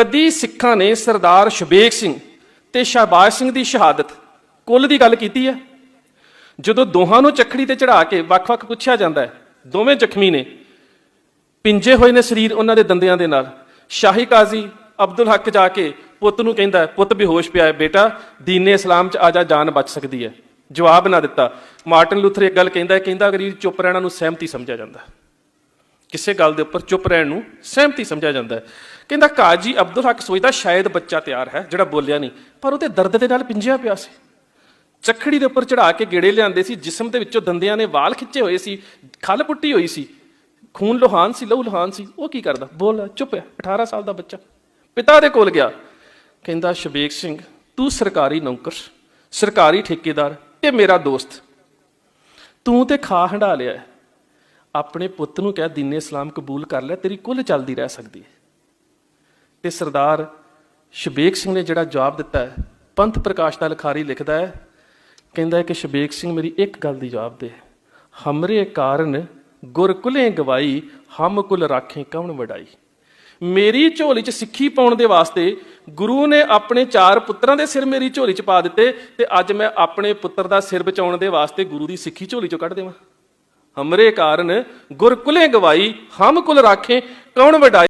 ਕਦੀ ਸਿੱਖਾਂ ਨੇ ਸਰਦਾਰ ਸ਼ਬੇਕ ਸਿੰਘ ਤੇ ਸ਼ਹਬਾਜ਼ ਸਿੰਘ ਦੀ ਸ਼ਹਾਦਤ ਕੁੱਲ ਦੀ ਗੱਲ ਕੀਤੀ ਹੈ? ਜਦੋਂ ਦੋਹਾਂ ਨੂੰ ਚੱਖੜੀ ਤੇ ਚੜਾ ਕੇ ਵੱਖ-ਵੱਖ ਪੁੱਛਿਆ ਜਾਂਦਾ ਹੈ, ਦੋਵੇਂ ਜ਼ਖਮੀ ਨੇ। ਪਿੰਜੇ ਹੋਏ ਨੇ ਸਰੀਰ ਉਹਨਾਂ ਦੇ ਦੰਦਿਆਂ ਦੇ ਨਾਲ। ਸ਼ਾਹੀ ਕਾਜ਼ੀ ਅਬਦੁਲ ਹੱਕ ਜਾ ਕੇ ਪੁੱਤ ਨੂੰ ਕਹਿੰਦਾ, ਪੁੱਤ, ਬੇਹੋਸ਼ ਪਿਆ ਹੈ ਬੇਟਾ, ਦੀਨੇ ਇਸਲਾਮ ਚ ਆ ਜਾ, ਜਾਨ ਬਚ ਸਕਦੀ ਹੈ। ਜਵਾਬ ਨਾ ਦਿੱਤਾ। ਮਾਰਟਨ ਲੂਥਰ ਇੱਕ ਗੱਲ ਕਹਿੰਦਾ ਕਹਿੰਦਾ ਅਗਰ ਚੁੱਪ ਰਹਿਣਾ ਨੂੰ ਸਹਿਮਤੀ ਸਮਝਿਆ ਜਾਂਦਾ ਕਿਸੇ ਗੱਲ ਦੇ ਉੱਪਰ ਚੁੱਪ ਰਹਿਣ ਨੂੰ ਸਹਿਮਤੀ ਸਮਝਿਆ ਜਾਂਦਾ ਹੈ। ਕਹਿੰਦਾ, ਕਾਜੀ ਅਬਦੁਲ ਹੱਕ ਸੋਚਦਾ ਸ਼ਾਇਦ ਬੱਚਾ ਤਿਆਰ ਹੈ, ਜਿਹੜਾ ਬੋਲਿਆ ਨਹੀਂ, ਪਰ ਉਹ ਉਹਦੇ ਦਰਦ ਦੇ ਨਾਲ ਪਿੰਜਿਆ ਪਿਆ ਸੀ। ਚੱਖੜੀ ਦੇ ਉੱਪਰ ਚੜਾ ਕੇ ਗੇੜੇ ਲਿਆਂਦੇ ਸੀ, ਜਿਸਮ ਦੇ ਵਿੱਚੋਂ ਦੰਦਿਆਂ ਨੇ ਵਾਲ ਖਿੱਚੇ ਹੋਏ ਸੀ, ਖੱਲ ਪੁੱਟੀ ਹੋਈ ਸੀ, ਖੂਨ ਲੋਹਾਨ ਸੀ, ਲਹੂ ਲੋਹਾਨ ਸੀ, ਉਹ ਕੀ ਕਰਦਾ? ਬੋਲ, ਚੁੱਪ ਹੈ 18 ਸਾਲ ਦਾ ਬੱਚਾ। ਪਿਤਾ ਦੇ ਕੋਲ ਗਿਆ। ਕਹਿੰਦਾ ਸ਼ਬੇਕ ਸਿੰਘ, ਤੂੰ ਸਰਕਾਰੀ ਨੌਕਰ, ਸਰਕਾਰੀ ਠੇਕੇਦਾਰ ਤੇ ਮੇਰਾ ਦੋਸਤ। ਤੂੰ ਤੇ ਖਾ ਹੰਡਾ ਲਿਆ ਹੈ। ਆਪਣੇ ਪੁੱਤ ਨੂੰ ਕਹਿ ਦੀਨੇ ਇਸਲਾਮ ਕਬੂਲ ਕਰ ਲੈ, ਤੇਰੀ ਕੁੱਲ ਚੱਲਦੀ ਰਹਿ ਸਕਦੀ ਹੈ। ਤੇ ਸਰਦਾਰ ਸ਼ਬੇਕ ਸਿੰਘ ਨੇ ਜਿਹੜਾ ਜਵਾਬ ਦਿੱਤਾ ਹੈ, ਪੰਥ ਪ੍ਰਕਾਸ਼ ਦਾ ਲਖਾਰੀ ਲਿਖਦਾ ਹੈ, ਕਹਿੰਦਾ ਹੈ ਕਿ ਸ਼ਬੇਕ ਸਿੰਘ ਮੇਰੀ ਇੱਕ ਗੱਲ ਦੀ ਜਵਾਬ ਦੇ। ਹਮਰੇ ਕਾਰਨ ਗੁਰ ਗਵਾਈ, ਹਮ ਕੁਲ ਰਾਖੇ ਕਵਣ ਵਡਾਈ। ਮੇਰੀ ਝੋਲੀ 'ਚ ਸਿੱਖੀ ਪਾਉਣ ਦੇ ਵਾਸਤੇ ਗੁਰੂ ਨੇ ਆਪਣੇ ਚਾਰ ਪੁੱਤਰਾਂ ਦੇ ਸਿਰ ਮੇਰੀ ਝੋਲੀ 'ਚ ਪਾ ਦਿੱਤੇ ਤੇ ਅੱਜ ਮੈਂ ਆਪਣੇ ਪੁੱਤਰ ਦਾ ਸਿਰ ਬਚਾਉਣ ਦੇ ਵਾਸਤੇ ਗੁਰੂ ਦੀ ਸਿੱਖੀ ਝੋਲੀ 'ਚੋਂ ਕੱਢ ਦੇਵਾਂ। ਹਮਰੇ ਕਾਰਨ ਗੁਰ ਕੁਲੇ ਗਵਾਈ ਹਮ ਕੁਲ ਰਾਖੇ ਕੌਣ ਵਡਾਈ?